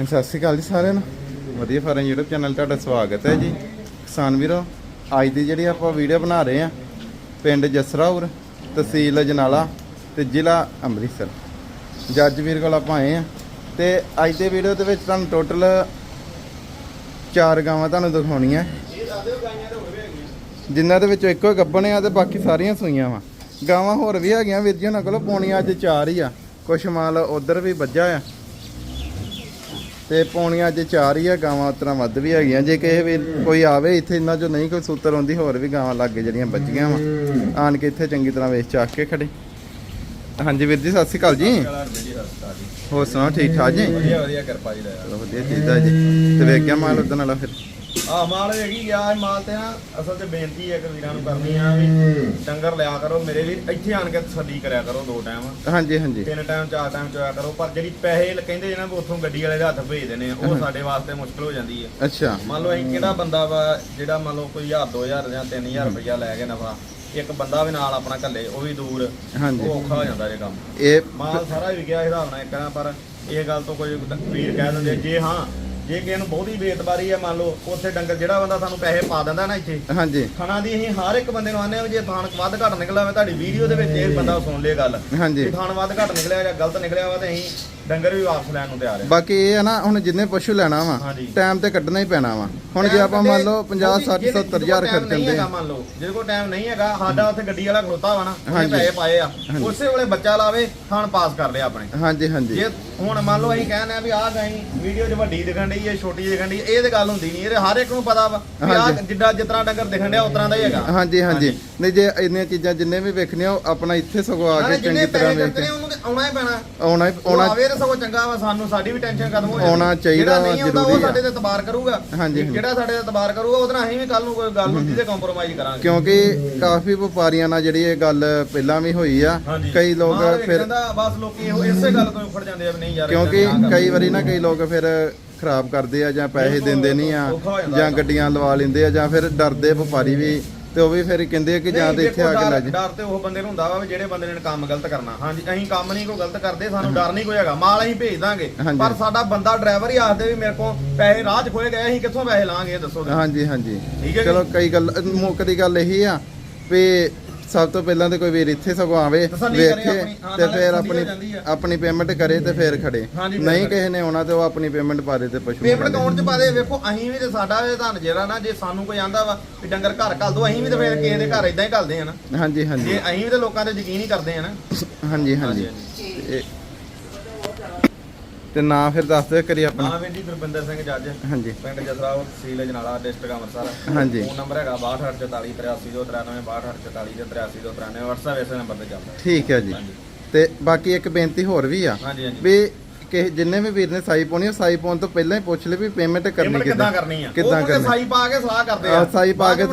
ਸਤਿ ਸ਼੍ਰੀ ਅਕਾਲ ਜੀ ਸਾਰਿਆਂ ਨੂੰ। ਵਧੀਆ ਫਾਰਮ YouTube ਚੈਨਲ ਤੁਹਾਡਾ ਸਵਾਗਤ ਹੈ ਜੀ। ਕਿਸਾਨ ਵੀਰੋ, ਅੱਜ ਦੀ ਜਿਹੜੀ ਆਪਾਂ ਵੀਡੀਓ ਬਣਾ ਰਹੇ ਆ ਪਿੰਡ ਜਸਰਾਉਰ, ਤਹਿਸੀਲ ਅਜਨਾਲਾ ਤੇ ਜ਼ਿਲ੍ਹਾ ਅੰਮ੍ਰਿਤਸਰ। ਜੱਜ ਵੀਰ ਕੋਲ ਆਪਾਂ ਆਏ ਆ ਤੇ ਅੱਜ ਦੇ ਵੀਡੀਓ ਦੇ ਵਿੱਚ ਤੁਹਾਨੂੰ ਟੋਟਲ ਚਾਰ ਗਾਵਾਂ ਤੁਹਾਨੂੰ ਦਿਖਾਉਣੀਆਂ। ਜਿਨ੍ਹਾਂ ਦੇ ਵਿੱਚੋਂ ਇੱਕੋ ਗੱਬਣ ਆ ਤੇ ਬਾਕੀ ਸਾਰੀਆਂ ਸੂਈਆਂ ਵਾ। ਗਾਵਾਂ ਹੋਰ ਵੀ ਹੈਗੀਆਂ, ਵੀਰ ਜੀ, ਉਹਨਾਂ ਕੋਲ ਪੌਣੀਆਂ ਅੱਜ ਚਾਰ ਹੀ ਆ। ਕੁਛ ਮਾਲ ਉਧਰ ਵੀ ਵੱਜਾ ਆ। ਤੇ ਪੌਣੀਆਂ ਅੱਜ ਚਾਰ ਹੀ ਆ ਗਾਵਾਂ ਉਤਰਾ ਵੱਧ ਵੀ ਹੈਗੀਆਂ। ਜੇ ਕਿਸੇ ਵੀ ਕੋਈ ਆਵੇ ਇੱਥੇ ਇਹਨਾਂ ਚੋਂ ਨਹੀਂ ਕੋਈ ਸੂਤਰ ਆਉਂਦੀ ਹੋਰ ਵੀ ਗਾਵਾਂ ਲੱਗੇ ਜਿਹੜੀਆਂ ਬੱਚੀਆਂ ਵਾ। ਆਣ ਕੇ ਇੱਥੇ ਚੰਗੀ ਤਰ੍ਹਾਂ ਵੇਚ ਚੱਕ ਕੇ ਖੜੇ। ਹਾਂਜੀ ਵੀਰ ਜੀ ਸਤਿ ਸ਼੍ਰੀ ਅਕਾਲ ਜੀ। ਹੋਰ ਸੁਣਾਓ ਠੀਕ ਠਾਕ ਜੀ? ਵਧੀਆ ਵਧੀਆ ਕਿਰਪਾ ਜੀ ਦਾ ਚਲੋ ਵਧੀਆ ਚਾਹੀਦਾ ਜੀ। ਤੇ ਵੇਖ ਗਿਆ ਮਾਲ ਉਦੋਂ ਨਾਲ ਫਿਰ। ਆ ਮਾਲ ਹੈਗੀ ਗਿਆ ਇਹ ਮਾਲ ਤੇ ਨਾ ਅਸਲ ਤੇ ਬੇਨਤੀ ਹੈ ਕਿ ਵੀਰਾਂ ਨੂੰ ਕਰਨੀ ਆ ਵੀ ਡੰਗਰ ਲਿਆ ਕਰੋ ਮੇਰੇ ਵੀ ਇੱਥੇ ਆਣ ਕੇ ਤਸੱਲੀ ਕਰਿਆ ਕਰੋ ਦੋ ਟਾਈਮ। ਹਾਂਜੀ ਹਾਂਜੀ। ਤਿੰਨ ਟਾਈਮ ਚਾਰ ਟਾਈਮ ਚੋਇਆ ਕਰੋ ਪਰ ਜਿਹੜੀ ਪੈਸੇ ਲ- ਕਹਿੰਦੇ ਵੀ ਉੱਥੋਂ ਗੱਡੀ ਵਾਲੇ ਦੇ ਹੱਥ ਭੇਜ ਦੇਣੇ ਆ ਉਹ ਸਾਡੇ ਵਾਸਤੇ ਮੁਸ਼ਕਲ ਹੋ ਜਾਂਦੀ ਹੈ ਅੱਛਾ। ਮੰਨ ਲਓ ਅਸੀਂ ਕਿਹੜਾ ਬੰਦਾ ਵਾ ਜਿਹੜਾ ਮੰਨ ਲਓ ਕੋਈ 1000 2000 ਜਾਂ 3000 ਰੁਪਇਆ ਲੈ ਕੇ ਨਫਾ ਇੱਕ ਬੰਦਾ ਵੀ ਨਾਲ ਆਪਣਾ ਘੱਲੇ ਉਹ ਵੀ ਦੂਰ ਹਾਂਜੀ। ਉਹ ਔਖਾ ਹੋ ਜਾਂਦਾ ਜੇ ਕੰਮ। ਇਹ ਮਾਲ ਸਾਰਾ ਵੀ ਗਿਆ ਹਿਸਾਬ ਨਾਲ ਇੱਕ ਨਾ ਪਰ ਇਹ ਗੱਲ ਤੋਂ ਕੋਈ ਵੀਰ ਕਹਿ ਦਿੰਦੇ ਜੇ ਹਾਂ ਜੇ ਕਿਸੇ ਨੂੰ ਬਹੁਤੀ ਬੇਤਬਾਰੀ ਹੈ ਮੰਨ ਲਓ ਉੱਥੇ ਡੰਗਰ ਜਿਹੜਾ ਬੰਦਾ ਸਾਨੂੰ ਪੈਸੇ ਪਾ ਦਿੰਦਾ ਨਾ ਇੱਥੇ ਹਾਂਜੀ। ਖਾਣਾ ਦੀ ਅਸੀਂ ਹਰ ਇੱਕ ਬੰਦੇ ਨੂੰ ਆਨੇ ਆ ਵੀ ਜੇ ਥਾਣ ਵੱਧ ਘੱਟ ਨਿਕਲਿਆ ਹੋਵੇ ਤੁਹਾਡੀ ਵੀਡੀਓ ਦੇ ਵਿੱਚ ਇਹ ਬੰਦਾ ਸੁਣ ਲੇ ਗੱਲ। ਹਾਂਜੀ। ਜੇ ਥਾਣ ਵੱਧ ਘੱਟ ਨਿਕਲਿਆ ਜਾਂ ਗਲਤ ਨਿਕਲਿਆ ਵਾ ਤੇ ਅਸੀਂ ਡੰਗਰ ਵੀ ਵਾਪਸ ਲੈਣ ਨੂੰ ਤਿਆਰ ਆ। ਬਾਕੀ ਇਹ ਆ ਨਾ ਹੁਣ ਜਿੰਨੇ ਪਸ਼ੂ ਲੈਣਾ ਵਾ ਹਾਂਜੀ। ਟਾਈਮ ਤੇ ਕੱਢਣਾ ਹੀ ਪੈਣਾ ਵਾ। ਹੁਣ ਜੇ ਆਪਾਂ ਮੰਨ ਲਓ 50 60 70 ਹਜ਼ਾਰ ਖਰਚਣਦੇ ਹੈਗਾ ਆ। ਮੰਨ ਲਓ ਜਿਹਦੇ ਕੋਲ ਟਾਈਮ ਨਹੀਂ ਹੈਗਾ ਸਾਡਾ ਉੱਥੇ ਗੱਡੀ ਵਾਲਾ ਖਲੋਤਾ ਵਾ ਨਾ ਉਹਨੇ ਹਾਂਜੀ। ਪੈਸੇ ਪਾਏ ਆ। ਉਸੇ ਵੇਲੇ ਬੱਚਾ ਲਾਵੇ ਥਾਣ ਪਾਸ ਕਰ ਲਿਆ ਆਪਣੇ। ਹਾਂਜੀ ਹਾਂਜੀ। ਜੇ ਹੁਣ ਮੰਨ ਲਓ ਅਸੀਂ ਕਹਿੰਦੇ ਆ ਵੀ ਆਹ ਗਾਈ ਵੀਡੀਓ 'ਚ ਵੱਡੀ ਦਿਖਣ ਡਈ ਹੈ ਛੋਟੀ ਦਿਖਣ ਡਈ ਇਹ ਤੇ ਗੱਲ ਹੁੰਦੀ ਨਹੀਂ ਇਹ ਹਰ ਇੱਕ ਨੂੰ ਪਤਾ ਵਾ ਵੀ ਆਹ ਹਾਂਜੀ। ਜਿੱਦਾਂ ਜਿਤਨਾ ਡੰਗਰ ਦਿਖਣ ਡਿਆ ਉਤਨਾ ਦਾ ਹੀ ਹੈਗਾ। ਹਾਂਜੀ ਹਾਂਜੀ। ਨਹੀਂ ਜੇ ਇੰਨੀਆਂ ਚੀਜ਼ਾਂ ਜਿੰਨੇ ਵੀ ਵੇਖਣੀਆਂ ਉਹ ਆਪਣਾ ਇੱਥੇ ਸਗੋਂ ਆ ਨਾਲੇ ਕੇ ਜਿੰਨੇ ਚੰਗੀ ਤਰ੍ਹਾਂ ਪੈਸੇ ਵੇਖ ਦਿੱਤੇ ਕੇ ਨੇ ਉਹਨੂੰ ਤੇ ਆਉਣਾ ਹੀ ਪੈਣਾ। ਆਉਣਾ ਹੀ ਉਹ ਆਉਣਾ ਆਵੇ ਤਾਂ ਸਗੋਂ ਚੰਗਾ ਵਾ ਸਾਨੂੰ ਸਾਡੀ ਵੀ ਟੈਨਸ਼ਨ ਖਤਮ ਹੋ ਜਾਂਦੀ ਆਉਣਾ ਚਾਹੀਦਾ ਜਿਹੜਾ ਨਹੀਂ ਆਉਂਦਾ ਉਹ ਆ। ਸਾਡੇ ਤੇ ਤਬਾਰ ਕਰੂਗਾ। ਹਾਂਜੀ। ਜਿਹੜਾ ਸਾਡੇ ਤੇ ਤਬਾਰ ਕਰੂਗਾ ਉਹਦੇ ਨਾਲ ਅਸੀਂ ਵੀ ਕੱਲ ਨੂੰ ਕੋਈ ਗੱਲ ਹੁੰਦੀ ਤੇ ਕੰਪਰੋਮਾਈਜ਼ ਕਰਾਂਗੇ। ਕਿਉਂਕਿ ਕਾਫੀ ਵਪਾਰੀਆਂ ਨਾਲ ਜਿਹੜੀ ਇਹ ਗੱਲ ਪਹਿਲਾਂ ਵੀ ਹੋਈ ਆ। ਕਈ ਲੋਕ ਫਿਰ ਬਸ ਲੋਕੀ ਇਹੋ ਇਸੇ ਗੱਲ ਤੋਂ ਉਖੜ ਜਾਂਦੇ ਆ ਵੀ ਨਹੀਂ ਯਾਰ ਕਿਉਂਕਿ। ਕਈ ਵਾਰੀ ਨਾ ਕਈ ਲੋਕ ਫਿਰ ਖਰਾਬ ਕਰਦੇ ਆ ਜਾਂ ਪੈਸੇ ਦਿੰਦੇ ਨਹੀਂ ਆ ਜਾਂ। ਗੱਡੀਆਂ ਲਵਾ ਲੈਂਦੇ ਆ ਜਾਂ ਫਿਰ ਡਰਦੇ ਵਪਾਰੀ ਵੀ ਤੇ ਉਹ ਵੀ ਫਿਰ ਕਹਿੰਦੇ ਆ ਕਿ ਜਾਂ ਤੇ ਇੱਥੇ ਆ ਕੇ ਲੈ ਡਰ- ਤੇ ਉਹ ਬੰਦੇ ਨੂੰ ਹੁੰਦਾ ਵਾ ਜਿਹੜੇ ਬੰਦੇ ਨੇ ਕੰਮ ਗਲਤ ਕਰਨਾ ਹਾਂਜੀ ਅਸੀਂ ਕੰਮ ਨਹੀਂ ਕੋਈ ਗਲਤ ਕਰਦੇ ਸਾਨੂੰ ਡਰ ਨਹੀਂ ਕੋਈ ਹੈਗਾ ਮਾਲ ਅਸੀਂ ਭੇਜ ਦਾਂਗੇ। ਪਰ ਸਾਡਾ ਬੰਦਾ ਡਰਾਈਵਰ ਹੀ ਆਖਦੇ ਵੀ ਮੇਰੇ ਕੋਲ ਪੈਸੇ ਰਾਹ 'ਚ ਖੋਏ ਗਏ ਅਸੀਂ ਕਿੱਥੋਂ ਪੈਸੇ ਲਾਂਗੇ ਦੱਸੋ। ਹਾਂਜੀ ਹਾਂਜੀ। ਚਲੋ ਕਈ ਗੱਲ ਮੁੱਕ ਦੀ ਗੱਲ ਇਹੀ ਆ ਵੀ ਸਭ ਤੋਂ ਪਹਿਲਾਂ ਤੇ ਕੋਈ ਵੀਰ ਇੱਥੇ ਸਗੋਂ ਆਵੇ ਤਸੱਲੀ ਕਰੇ ਵੇਖੇ ਆਪਣੀ, ਹਾਂ, ਤੇ ਨਾਲੇ ਫਿਰ ਤਸੱਲੀ ਹੋ ਆਪਣੀ ਜਾਂਦੀ ਆ। ਆਪਣੀ ਪੇਮੈਂਟ ਕਰੇ ਤੇ ਫਿਰ ਖੜੇ ਹਾਂਜੀ, ਨਹੀਂ। ਕਿਸੇ ਨੇ ਆਉਣਾ ਤੇ ਉਹ ਆਪਣੀ ਪੇਮੈਂਟ ਪਾ ਦੇ ਤੇ ਪਸ਼ੂ ਪੇਮੈਂਟ ਖੜੇ। ਅਕਾਊਂਟ 'ਚ ਪਾ ਦੇ ਵੇਖੋ ਅਸੀਂ ਵੀ ਤੇ ਸਾਡਾ ਇਹ ਧਨ ਜਿਹੜਾ ਨਾ ਜੇ ਸਾਨੂੰ ਕੋਈ ਆਂਦਾ ਵਾ ਵੀ ਡੰਗਰ ਘਰ ਘੱਲ ਦੋ ਅਸੀਂ ਵੀ ਤੇ ਫਿਰ ਕਿਸੇ ਦੇ ਘਰ ਇਦਾਂ ਹੀ ਘੱਲਦੇ ਆ ਨਾ ਹਾਂਜੀ ਹਾਂਜੀ ਜੇ ਅਸੀਂ ਵੀ ਤੇ ਲੋਕਾਂ ਤੇ ਯਕੀਨ ਹੀ ਕਰਦੇ ਆ ਨਾ ਹਾਂਜੀ ਹਾਂਜੀ ਤੇ- ਤੇ ਨਾਂ ਫਿਰ ਦੱਸ ਦਿਓ ਕਰੀ ਆਪਣਾ। ਹਾਂ ਵੀਰ ਜੀ ਗੁਰਬਿੰਦਰ ਸਿੰਘ ਜੱਜ। ਹਾਂਜੀ। ਪਿੰਡ ਜਸਰਾਓ ਤਹਿਸੀਲ ਜਨਾਲਾ ਡਿਸਟ੍ਰਿਕਟ ਅੰਮ੍ਰਿਤਸਰ। ਹਾਂਜੀ। ਫੋਨ ਨੰਬਰ ਹੈਗਾ 6244 8393 6244 8393 WhatsApp ਇਸੇ ਨੰਬਰ ਤੇ ਚੱਲਦਾ। ਠੀਕ ਹੈ ਜੀ। ਤੇ ਬਾਕੀ ਇੱਕ ਬੇਨਤੀ ਹੋਰ ਵੀ ਆ ਵੀ ਕਿ ਜਿੰਨੇ ਵੀ ਵੀਰ ਨੇ ਸਾਈ ਪਾਉਣੀ ਉਹ ਸਾਈ ਪਾਉਣ ਤੋਂ ਪਹਿਲਾਂ ਹੀ ਪੁੱਛ ਲੈ ਵੀ ਪੇਮੈਂਟ ਕਰਨੀ ਕਿੱਦਾਂ ਕਰਨੀ ਆ? ਕਿੱਦਾਂ ਕਰਨੀ? ਸਾਈ ਪਾ ਕੇ ਸਲਾਹ ਕਰਦੇ ਆ। ਸਾਈ ਪਾ ਕੇ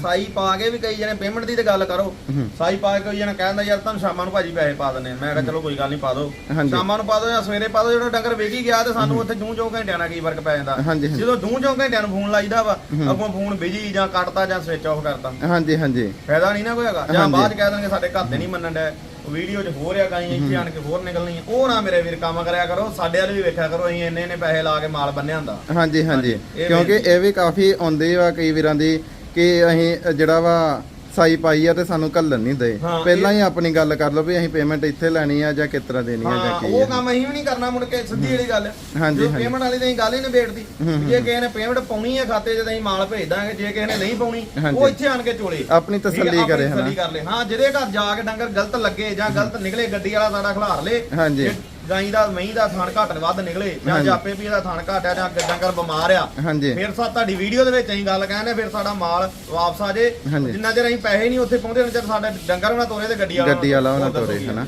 ਸਾਈ ਪਾ ਕੇ ਵੀ ਕਈ ਜਣੇ ਪੇਮੈਂਟ ਦੀ ਤੇ ਗੱਲ ਕਰੋ। ਸਾਈ ਪਾ ਕੇ ਕੋਈ ਜਣੇ ਕਹਿੰਦਾ ਯਾਰ ਤੁਹਾਨੂੰ ਸ਼ਾਮਾਂ ਨੂੰ ਭਾਜੀ ਪੈਸੇ ਪਾ ਦਿੰਨੇ ਆ। ਮੈਂ ਕਿਹਾ ਚਲੋ ਕੋਈ ਗੱਲ ਨਹੀਂ ਪਾ ਦਿਓ। ਸ਼ਾਮਾਂ ਨੂੰ ਪਾ ਦਿਓ ਜਾਂ ਸਵੇਰੇ ਪਾ ਦਿਓ ਜਿਹੜਾ ਡੰਗਰ ਹੀ ਗਿਆ ਤੇ ਸਾਨੂੰ ਉੱਥੇ ਜੂੰ ਜੂੰ ਘੰਟਿਆਂ ਨਾਲ ਕੀ ਫ਼ਰਕ ਪੈ ਜਾਂਦਾ। ਜਦੋਂ ਜੂੰ ਜੂੰ ਘੰਟਿਆਂ ਨੂੰ ਫੋਨ ਲਾਈਦਾ ਵਾ ਅੱਗੋਂ ਫੋਨ ਬਿਜ਼ੀ ਜਾਂ ਕੱਟਤਾ ਜਾਂ ਸਵਿਚ ਆਫ ਕਰਤਾ ਹਾਂਜੀ ਹਾਂਜੀ ਫਾਇਦਾ ਨਹੀਂ ਨਾ ਕੋਈ ਹੈਗਾ ਜਾਂ। ਬਾਅਦ ਚ ਕਹਿ ਦੇਣਗੇ ਸਾਡੇ ਘਰ ਦੇ ਨਹੀਂ ਮੰਨਣ ਡੈ ਵੀਡੀਓ 'ਚ ਹੋ ਰਿਹਾ ਗਾਈ ਇੱਥੇ ਆਣ ਕੇ ਹੋਰ ਨਿਕਲਣੀ ਆ। ਉਹ ਨਾ ਮੇਰੇ ਵੀਰ ਕੰਮ ਕਰਿਆ ਕਰੋ ਸਾਡੇ ਵਾਲੇ ਵੀ ਵੇਖਿਆ ਕਰੋ ਅਸੀਂ ਇੰਨੇ ਇੰਨੇ ਪੈਸੇ ਲਾ ਕੇ ਮਾਲ ਬੰਨਿਆ ਹੁੰਦਾ ਹਾਂਜੀ ਹਾਂਜੀ ਕਿਉਂਕਿ। ਇਹ ਵੀ ਕਾਫੀ ਆਉਂਦੇ ਆ ਕਈ ਵੀਰਾਂ ਦੀ ਕਿ ਅਸੀਂ ਜਿਹੜਾ ਵਾ ਸਾਈ ਪਾਈ ਆ ਤੇ ਸਾਨੂੰ ਘੱਲਣ ਨਹੀਂ ਦੇ। ਹਾਂ, ਪਹਿਲਾਂ ਹੀ ਆਪਣੀ ਗੱਲ ਕਰ ਲਓ ਵੀ ਅਸੀਂ ਪੇਮੈਂਟ ਇੱਥੇ ਲੈਣੀ ਆ ਜਾਂ ਕਿਸ ਤਰ੍ਹਾਂ ਦੇਣੀ ਆ ਜਾਂ ਹਾਂ ਕੀ ਉਹ ਆ। ਕੰਮ ਅਸੀਂ ਵੀ ਨਹੀਂ ਕਰਨਾ ਮੁੜ ਕੇ ਸਿੱਧੀ ਜਿਹੜੀ ਗੱਲ ਹਾਂਜੀ, ਹਾਂਜੀ। ਪੇਮੈਂਟ ਵਾਲੀ ਤਾਂ ਅਸੀਂ ਗੱਲ ਹੀ ਨਹੀਂ ਬੇੜਦੀ ਹੂੰ, ਹੂੰ। ਜੇ ਕਿਸੇ ਨੇ ਪੇਮੈਂਟ ਪਾਉਣੀ ਹੈ ਖਾਤੇ 'ਚ ਤਾਂ ਅਸੀਂ ਮਾਲ ਭੇਜ ਦਾਂਗੇ ਜੇ ਕਿਸੇ ਨੇ ਨਹੀਂ ਪਾਉਣੀ ਹਾਂਜੀ। ਉਹ ਇੱਥੇ ਆਣ ਕੇ ਚੋਲੇ। ਆਪਣੀ ਠੀਕ ਹੈ, ਤਸੱਲੀ ਆਪਣੀ ਕਰੇ ਹਨਾ। ਤਸੱਲੀ ਕਰ ਲੈ। ਹਾਂ ਜਿਹਦੇ ਘਰ ਜਾ ਕੇ ਡੰਗਰ ਗਲਤ ਲੱਗੇ ਜਾਂ ਗਲਤ ਨਿਕਲੇ ਗੱਡੀ ਵਾਲਾ ਸਾਡਾ ਖਿਲਾਰ ਲੇ। ਹਾਂਜੀ। ਜੇ ਗਾਈ ਦਾ ਮਹੀਂ ਦਾ ਥਣ ਘੱਟ ਵੱਧ ਨਿਕਲੇ। ਜਾਂ। ਜਾਪੇ ਵੀ ਇਹਦਾ ਥਣ ਘੱਟ ਆ ਜਾਂ ਡੰਗਰ ਬਿਮਾਰ ਆ। ਹਾਂਜੀ। ਫਿਰ ਸਾ ਤੁਹਾਡੀ ਵੀਡੀਓ ਦੇ ਵਿੱਚ ਅਸੀਂ ਗੱਲ ਕਹਿੰਦੇ ਫਿਰ ਸਾਡਾ ਮਾਲ ਵਾਪਸ ਆ ਜੇ। ਜਿੰਨਾ ਚਿਰ ਅਸੀਂ ਪੈਸੇ ਨਹੀਂ ਉੱਥੇ ਪਹੁੰਚਦੇ ਉਹਨਾਂ ਚਿਰ ਸਾਡਾ ਡੰਗਰ ਉਹਨਾਂ ਤੋਰੇ ਤੇ ਗੱਡੀ ਵਾਲਾ ਗੱਡੀ ਵਾਲਾ ਉਹਨਾਂ ਤੋਰੇ। ਹਨਾ?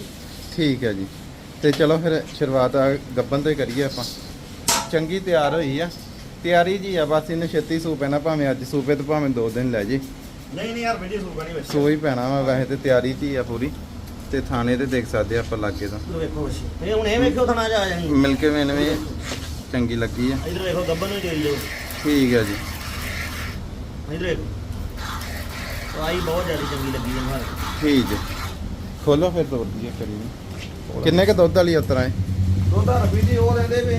ਠੀਕ ਹੈ ਜੀ। ਤੇ ਚਲੋ ਫਿਰ ਸ਼ੁਰੂਆਤ ਆ ਗੱਬਨ ਤੋਂ ਕਰੀਏ ਆਪਾਂ। ਚੰਗੀ ਤਿਆਰ ਹੋਈ ਆ। ਤਿਆਰੀ ਜੀ ਆ ਬਸ ਇਹਨੂੰ ਛੇਤੀ ਸੂ ਪੈਣਾ ਭਾਵੇਂ ਅੱਜ ਸੂਪੇ ਤੋਂ ਭਾਵੇਂ ਦੋ ਦਿਨ ਲੈ ਜੇ। ਨਹੀਂ ਨਹੀਂ ਯਾਰ ਵੀਡੀਓ ਸੂਗਾ ਨਹੀਂ ਵਿੱਚ। ਸੋ ਹੀ ਪੈਣਾ ਵਾ ਵੈਸੇ ਤੇ ਤਿਆਰੀ 'ਚ ਹੀ ਆ ਪੂਰੀ। ਤੇ ਥਾਣੇ ਤੇ ਦੇਖ ਸਕਦੇ ਆ ਆਪਾਂ ਲਾਗੇ ਤੋਂ। ਇਧਰ ਵੇਖੋ ਇਹ ਹੁਣ ਇਹ ਵੇਖੋ ਥਣਾ ਜਾ ਜਾਣੀ ਮਿਲ ਕੇ ਮੈਨੂੰ ਵੀ ਚੰਗੀ ਲੱਗੀ ਆ। ਇਧਰ ਵੇਖੋ ਗੱਬਨ ਨੂੰ ਦੇਈ ਜਾਓ ਠੀਕ ਹੈ ਜੀ। ਇਧਰ ਵੇਖੋ। ਆਈ ਬਹੁਤ ਜ਼ਿਆਦਾ ਚੰਗੀ ਲੱਗੀ ਹੈ ਠੀਕ ਹੈ ਖੋਲੋ ਫਿਰ ਤੋੜ ਦਈਏ ਕਰੀ ਕਿੰਨੇ ਕ ਦੁੱਧ ਵਾਲੀ ਉਤਰਾ ਹੈ ਦੁੱਧ ਦਾ ਰੁਪਏ ਜੀ ਉਹ ਦਿੰਦੇ ਵੀ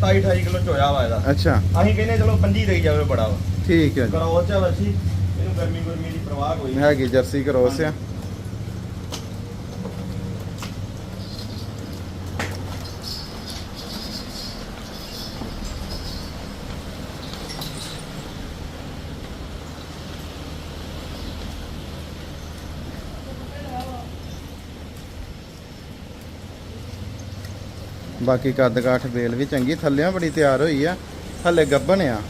27 28 ਕਿਲੋ ਚੋਇਆ ਵਾ ਇਹਦਾ। ਅੱਛਾ। ਅਸੀਂ ਕਹਿੰਦੇ ਚਲੋ 25 ਦੇਈ ਜਾਵੇ ਬੜਾ ਵਾ। ਠੀਕ ਹੈ ਜੀ। ਕਰੋ ਚਾ ਵਸੀ ਇਹਨੂੰ ਗਰਮੀ ਗੁਰਮੀ ਦੀ ਪ੍ਰਵਾਹ ਕੋਈ ਹੈਗੀ ਜਰਸੀ ਕਰੋਸ ਆ। ਬਾਕੀ ਕੱਦ ਕਾਠ ਬੇਲ ਵੀ ਚੰਗੀ, ਥੱਲਿਆਂ ਬੜੀ ਤਿਆਰ ਹੋਈ ਆ, ਥੱਲੇ ਗੱਬਣ ਆ।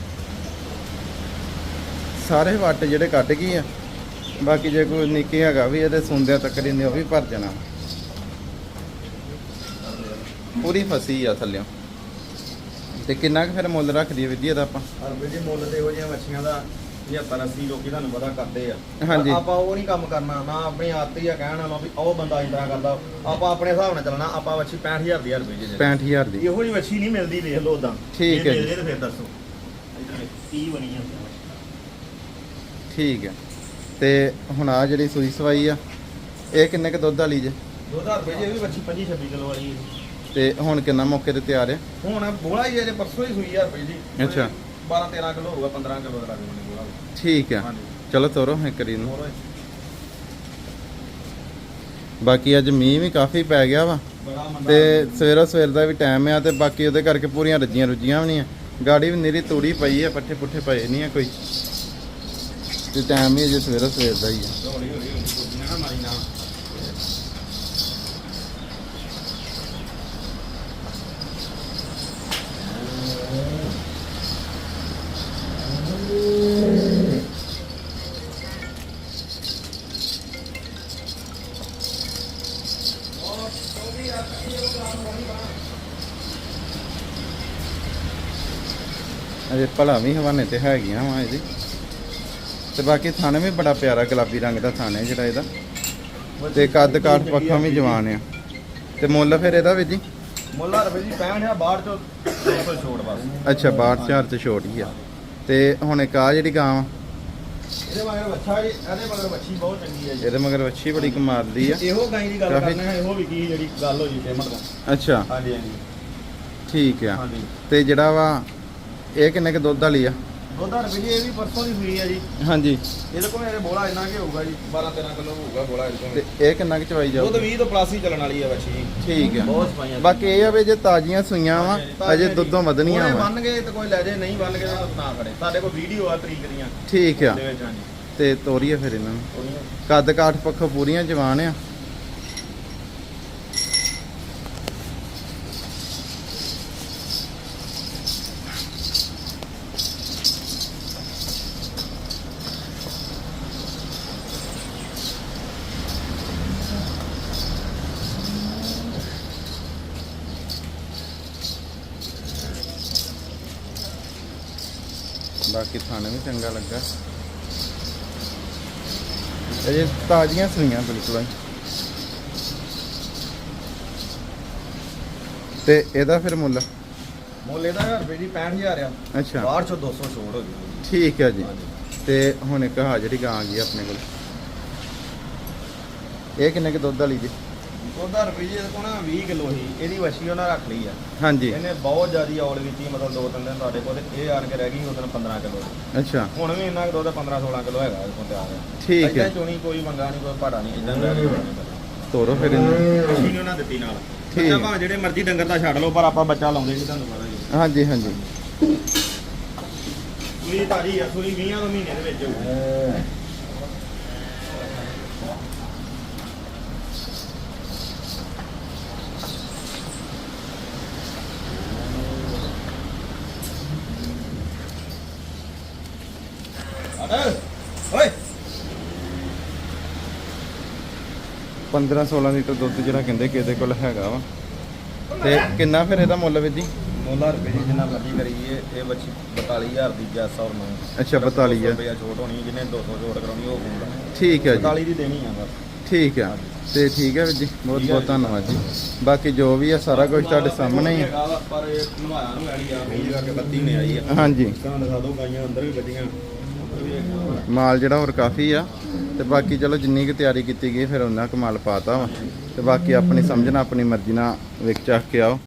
ਸਾਰੇ ਵੱਟ ਜਿਹੜੇ ਕੱਢ ਗਈ ਆ, ਬਾਕੀ ਜੇ ਕੋਈ ਨਿੱਕੇ ਹੈਗਾ ਵੀ ਇਹਦੇ ਸੁੰਦਿਆਂ ਤੱਕ ਨੇ, ਉਹ ਵੀ ਭਰ ਜਾਣਾ। ਪੂਰੀ ਫਸੀ ਆ ਥੱਲਿਓਂ। ਤੇ ਕਿੰਨਾ ਕੁ ਫਿਰ ਮੁੱਲ ਰੱਖਦੀ ਹੈ ਵਿਧੀ ਇਹਦਾ ਆਪਾਂ? ਹਰ ਜੀ, ਮੁੱਲ ਤੇ ਇਹੋ ਜਿਹੀਆਂ ਮੱਛੀਆਂ ਦਾ 75 80 ਲੋਕੀ ਤੁਹਾਨੂੰ ਪਤਾ ਕਰਦੇ ਆ। ਹਾਂਜੀ। ਆਪਾਂ ਉਹ ਨਹੀਂ ਕੰਮ ਕਰਨਾ ਨਾ ਆਪਣੀ ਆਦਤ ਹੀ ਆ ਕਹਿਣ ਵਾਲਾ ਵੀ ਉਹ ਬੰਦਾ ਇੰਦਾ ਕਰਦਾ। ਆਪਾਂ ਆਪਣੇ ਹਿਸਾਬ ਨਾਲ ਚੱਲਣਾ ਆਪਾਂ ਵੱਛੀ 65000 ਦੀ ਰੁਪਏ ਜੀ 65000 ਦੀ। ਇਹੋ ਜਿਹੀ ਵੱਛੀ ਨਹੀਂ ਮਿਲਦੀ ਵੇਖ ਲਓ ਉਦਾਂ ਠੀਕ ਹੈ ਜੀ। ਜੀ ਫਿਰ ਦੱਸੋ। ਇਧਰ 30 ਬਣੀ ਆ ਠੀਕ ਹੈ। ਤੇ ਹੁਣ ਆ ਜਿਹੜੀ ਸੂਈ ਸਵਾਈ ਆ ਇਹ ਕਿੰਨੇ ਕ ਦੁੱਧ ਵਾਲੀ ਜੇ? 2000 ਰੁਪਏ ਜੀ ਇਹ ਵੀ ਵੱਛੀ 25 26 ਕਿਲੋ ਵਾਲੀ ਹੈ ਤੇ ਹੁਣ ਕਿੰਨਾ ਮੌਕੇ ਤੇ ਤਿਆਰ ਹੈ? ਹੁਣ ਬੋਲਾ ਹੀ ਹੈ ਜੇ ਪਰਸੋਂ ਹੀ ਸੂਈ 1000 ਰੁਪਏ ਜੀ ਅੱਛਾ। 12 13 ਕਿਲੋ ਹੋਊਗਾ 15 ਕਿਲੋ ਦਾ ਲੱਗ ਜੂਗਾ ਬੋਲਾ ਠੀਕ ਹੈ ਹਾਂਜੀ। ਚਲੋ ਤੋਰੋ ਹੈ ਕਰੀ ਨੂੰ ਹੋਰ ਬਾਕੀ ਅੱਜ ਮੀਂਹ ਵੀ ਕਾਫੀ ਪੈ ਗਿਆ ਵਾ। ਬੜਾ ਮੰਦਾ ਤੇ ਸਵੇਰੋ ਸਵੇਰ ਦਾ ਵੀ ਟਾਈਮ ਆ ਤੇ ਬਾਕੀ ਉਹਦੇ ਕਰਕੇ ਪੂਰੀਆਂ ਰੱਜੀਆਂ ਰੁੱਜੀਆਂ ਵੀ ਨਹੀਂ ਆ। ਗਾੜੀ ਵੀ ਨਿਰੀ ਤੂੜੀ ਪਈ ਆ ਪੱਠੇ ਪੁੱਠੇ ਪਏ ਨਹੀਂ ਆ ਕੋਈ। ਤੇ ਟਾਈਮ ਹੀ ਅਜੇ ਸਵੇਰੋ ਸਵੇਰ ਦਾ ਹੀ ਆ। ਹੌਲੀ ਹੌਲੀ ਹੌਲੀ ਕੁਝ ਨਾ ਮਾਰੀ ਨਾ। ਅਜੇ ਭਲਾ ਵੀ ਹਵਾਨੇ ਤੇ ਹੈਗੀਆਂ ਵਾ ਇਹਦੀ। ਤੇ ਬਾਕੀ ਥਣ ਵੀ ਬੜਾ ਪਿਆਰਾ ਗੁਲਾਬੀ ਰੰਗ ਦਾ ਥਣ ਹੈ ਜਿਹੜਾ ਇਹਦਾ। ਤੇ ਕੱਦ ਕਾਠ ਪੱਖਾਂ ਵੀ ਜਵਾਨ ਆ। ਤੇ ਮੁੱਲ ਫਿਰ ਇਹਦਾ ਵੀ ਜੀ? ਮੁੱਲਾ ਰੁਪਏ ਜੀ 65 ਆ ਬਾਹਰ ਚੋਂ 200 ਛੋੜ ਬਸ। ਅੱਛਾ 62000 ਚ ਛੋਟ ਹੀ ਆ। ਤੇ ਹੁਣ ਇੱਕ ਆ ਜਿਹੜੀ ਗਾਂ ਇਹਦੇ ਮਗਰ ਬੱਚਾ ਜੀ ਇਹਦੇ ਮਗਰ ਬੱਚੀ ਬਹੁਤ ਚੰਗੀ ਹੈ ਜੀ। ਇਹਦੇ ਮਗਰ ਵੱਛੀ ਬੜੀ ਕਮਾਲ ਦੀ ਆ। ਇਹੋ ਗਾਈ ਦੀ ਗੱਲ ਕਾਫੀ- ਕਰਨੇ ਆ ਇਹੋ ਵੀ ਕੀ ਜਿਹੜੀ ਗੱਲ ਹੋ ਜੀ ਪੇਮੈਂਟ ਦਾ। ਅੱਛਾ। ਹਾਂਜੀ ਹਾਂਜੀ। ਠੀਕ ਆ। ਹਾਂਜੀ। ਤੇ ਜਿਹੜਾ ਵਾ ਇਹ ਕਿੰਨੇ ਕ ਦੁੱਧ ਵਾਲੀ ਆ? ਜੀ ਇਹ ਵੀ ਪਰਸੋਂ ਦੀ ਸੂਈ ਹੈ ਜੀ। ਹਾਂਜੀ। ਇਹਦੇ ਕੋਲ ਮੇਰੇ ਬੋਲਾ ਇੰਨਾ ਕਿ ਹੋਊਗਾ ਜੀ 12 13 ਕਿਲੋ ਹੋਊਗਾ ਬੋਲਾ ਇਹਦੇ ਤੇ ਕੋਲ ਇਹ ਕਿੰਨਾ ਕ ਚਵਾਈ ਦੁੱਧ ਜਾਊ 20 ਤੋਂ ਪਲੱਸ ਹੀ ਚੱਲਣ ਵਾਲੀ ਹੈ ਬੱਚੀ ਜੀ। ਠੀਕ ਆ। ਬਹੁਤ ਸਫਾਈਆਂ ਬਾਕੀ ਇਹ ਆ ਵੀ ਜੇ ਤਾਜ਼ੀਆਂ ਸੂਈਆਂ ਵਾ ਅਜੇ ਦੁੱਧੋਂ ਵਧਣੀਆਂ ਉਹਨੇ ਵਾ। ਬੰਨ ਗਏ ਤੇ ਕੋਈ ਲੈ ਜੇ ਨਹੀਂ ਬੰਨ ਗਏ ਤਾਂ ਨਾ ਖੜੇ ਸਾਡੇ ਕੋਲ ਵੀਡੀਓ ਆ ਤਰੀਕ ਦੀਆਂ। ਠੀਕ ਆ। ਦੇ ਵਿੱਚ ਹਾਂਜੀ। ਤੇ ਤੋਰੀਏ ਫਿਰ ਇਹਨਾਂ ਨੂੰ। ਕੱਦ ਕਾਠ ਪੱਖੋਂ ਪੂਰੀਆਂ ਜਵਾਨ ਆ। ਬਾਕੀ ਥਾਣੇ ਵੀ ਚੰਗਾ ਲੱਗਾ। ਇਹ ਤਾਜ਼ੀਆਂ ਸੂਈਆਂ ਬਿਲਕੁਲ। ਤੇ ਇਹਦਾ ਫਿਰ ਮੁੱਲ? ਮੁੱਲ ਇਹਦਾ ਰੁਪਏ ਜੀ 65000 ਆ। ਅੱਛਾ। ਬਾਹਰ ਚੋਂ 200 ਛੋੜ ਹੋ ਗਈ ਠੀਕ ਹੈ ਜੀ। ਤੇ ਹੁਣ ਇੱਕ ਹਾਜ਼ਰੀ ਗਾਂ ਗਈ ਆਪਣੇ ਕੋਲ। ਇਹ ਕਿੰਨੇ ਕੁ ਦੁੱਧ ਵਾਲੀ ਜੀ? ਉਹਦਾ ਰੁਪਏ ਜੀ ਇਹਦੇ ਕੋਲ ਨਾ 20 ਕਿਲੋ ਸੀ ਇਹਦੀ ਵਛੀ ਉਹਨਾਂ ਰੱਖ ਲਈ ਆ। ਹਾਂਜੀ। ਇਹਨੇ ਬਹੁਤ ਜ਼ਿਆਦੀ ਔਲ ਕੀਤੀ ਮਤਲਬ ਦੋ ਤਿੰਨ ਦਿਨ ਤੁਹਾਡੇ ਕੋਲ ਤੇ ਇਹ ਆਣ ਕੇ ਰਹਿ ਗਈ ਉਦੋਂ 15 ਕਿਲੋ ਅੱਛਾ। ਹੁਣ ਵੀ ਇੰਨਾ ਕੁ ਦੁੱਧ 15 16 ਕਿਲੋ ਹੈਗਾ ਇਹਦੇ ਕੋਲ ਤਿਆਰ। ਹੈ ਠੀਕ ਏਦਾਂ ਹੈ। ਹੀ ਚੋਣੀ ਕੋਈ ਮੰਗਾ ਨਹੀਂ ਕੋਈ ਭਾੜਾ ਨਹੀਂ ਇਦਾਂ ਰਹਿ ਗਈ ਤੋਰੋ ਫਿਰ ਇਹਨੂੰ। ਵਛੀ ਨਹੀਂ ਉਹਨਾਂ ਦਿੱਤੀ ਨਾਲ। ਠੀਕ। ਬੱਚਾ ਭਾਵੇਂ ਜਿਹੜੇ ਮਰਜ਼ੀ ਡੰਗਰ ਦਾ ਛੱਡ ਲਓ ਪਰ ਆਪਾਂ ਬੱਚਾ ਲਾਉਂਦੇ ਨਹੀਂ ਤੁਹਾਨੂੰ ਪਤਾ ਜੀ ਹਾਂਜੀ ਹਾਂਜੀ। ਸੂਈ ਭਾਰੀ ਆ ਸੂਈ 20 ਕੁ ਮਹੀਨੇ ਦੇ ਵਿੱਚ ਹੋਊ। 15 16 ਲੀਟਰ ਦੁੱਧ ਜਿਹੜਾ ਕਹਿੰਦੇ ਕਿਹਦੇ ਕੋਲ ਹੈਗਾ ਵਾ। ਤੇ ਕਿੰਨਾ ਫਿਰ ਇਹਦਾ ਮੁੱਲ ਵੀ ਜੀ? ਮੋਲਾ ਰੁਪਏ ਜੀ ਜਿੰਨਾ ਮਰਜ਼ੀ ਕਰੀਏ ਇਹ ਬੱਚੀ 42000 ਦੀ ਜੈਸ ਔਰ ਨੂੰ। ਅੱਛਾ 42 ਆ ਰੁਪਇਆ ਛੋਟ ਹੋਣੀ ਜਿਹਨੇ 200 ਛੋਟ ਕਰਾਉਣੀ ਉਹ ਫੋਨ ਠੀਕ ਹੈ ਜੀ। 44 ਦੀ ਦੇਣੀ ਆ ਬਸ। ਠੀਕ ਆ। ਤੇ ਠੀਕ ਹੈ ਜੀ ਬਹੁਤ ਬਹੁਤ ਧੰਨਵਾਦ ਜੀ। ਬਾਕੀ ਜੋ ਵੀ ਆ ਸਾਰਾ ਕੁਝ ਤੁਹਾਡੇ ਸਾਹਮਣੇ ਹੀ ਪਰ ਇਹ ਨਵਾਇਆ ਨੂੰ ਆਈ ਆ ਕਈ ਜਗ੍ਹਾ ਕੇ ਬੱਤੀ ਨੇ ਆਈ ਆ। ਹਾਂਜੀ। ਕਾਂ ਦਿਖਾ ਦੋ ਗਾਈਆਂ ਅੰਦਰ ਵੀ ਬੱਜੀਆਂ। ਮਾਲ ਜਿਹੜਾ ਹੋਰ ਕਾਫੀ ਆ, ਤੇ ਬਾਕੀ ਚਲੋ ਜਿੰਨੀ ਕੁ ਤਿਆਰੀ ਕੀਤੀ ਗਈ, ਫਿਰ ਉਹਨਾਂ ਕੁ ਮਾਲ ਪਾਤਾ ਵਾ। ਤੇ ਬਾਕੀ ਆਪਣੀ ਸਮਝਣਾ ਆਪਣੀ ਮਰਜ਼ੀ ਨਾਲ ਵਿਕ ਚੱਕ ਕੇ ਆਓ।